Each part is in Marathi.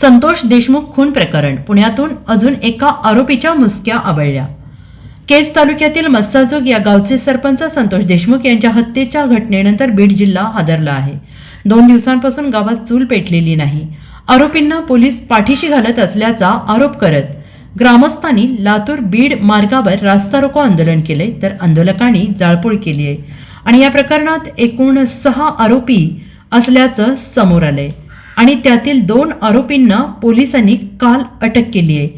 संतोष देशमुख खून प्रकरण. पुण्यातून अजून एका आरोपीच्या मुसक्या आवळल्या केज तालुक्यातील मस्साजोग या गावचे सरपंच संतोष देशमुख यांच्या हत्येच्या घटनेनंतर बीड जिल्हा हादरला आहे. दोन दिवसांपासून गावात चूल पेटलेली नाही. आरोपींना पोलीस पाठीशी घालत असल्याचा आरोप करत ग्रामस्थांनी लातूर बीड मार्गावर रास्ता रोको आंदोलन केले तर आंदोलकांनी जाळपोळ केली आहे. आणि या प्रकरणात एकूण सहा आरोपी असल्याचं समोर आलंय. आणि त्यातील दोन आरोपींना पोलिसांनी काल अटक केली आहे.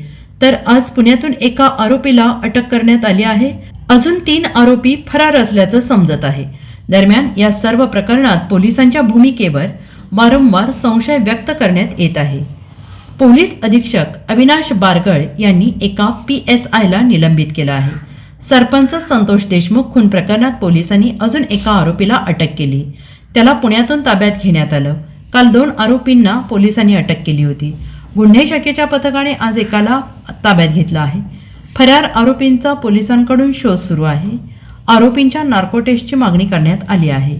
तर आज पुण्यातून एका आरोपीला अटक करण्यात आली आहे. अजून तीन आरोपी फरार असल्याचं समजत आहे. दरम्यान या सर्व प्रकरणात पोलिसांच्या भूमिकेवर वारंवार संशय व्यक्त करण्यात येत आहे. पोलीस अधीक्षक अविनाश बारगळ यांनी एका पी एस आयला निलंबित केलं आहे. सरपंच संतोष देशमुख खून प्रकरणात पोलिसांनी अजून एका आरोपीला अटक केली. त्याला पुण्यातून ताब्यात घेण्यात आलं. काल दोन आरोपींना पोलिसांनी अटक केली होती. गुन्हे शाखेच्या पथकाने आज एकाला ताब्यात घेतलं आहे. फरार आरोपींचा पोलिसांकडून शोध सुरू आहे. आरोपींच्या नार्को टेस्टची मागणी करण्यात आली आहे.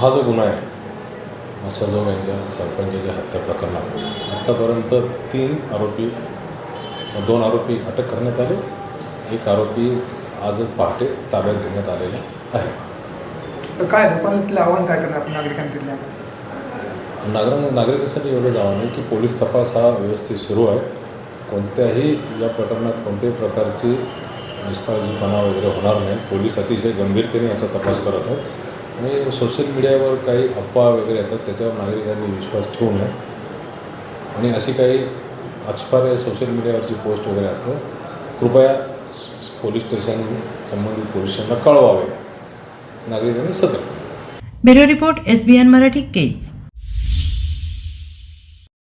हा जो गुन्हा आहे मत्स्याजोग यांच्या सरपंचाच्या हत्या प्रकरणात आत्तापर्यंत तीन आरोपी दोन आरोपी अटक करण्यात आले. एक आरोपी आजच पहाटे ताब्यात घेण्यात आलेला आहे. काय आव्हान काय करणार नागरिकांकडल्या नागरिक नागरिकांसाठी एवढंच आव्हान आहे की पोलीस तपास हा व्यवस्थित सुरू आहे. कोणत्याही या प्रकरणात कोणत्याही प्रकारची निष्काळजीपणा वगैरे होणार नाही. पोलीस अतिशय गंभीरतेने याचा तपास करत आहेत. आणि सोशल मीडियावर काही अफवा वगैरे येतात त्याच्यावर नागरिकांनी विश्वास ठेवू नये. आणि अशी काही अक्षपार्ह सोशल मीडियावरची पोस्ट वगैरे असतात कृपया पोलीस स्टेशन संबंधित पोलिसांना कळवावे. नागरिकांनी सतर्क bureau report S B N Marathi Kej.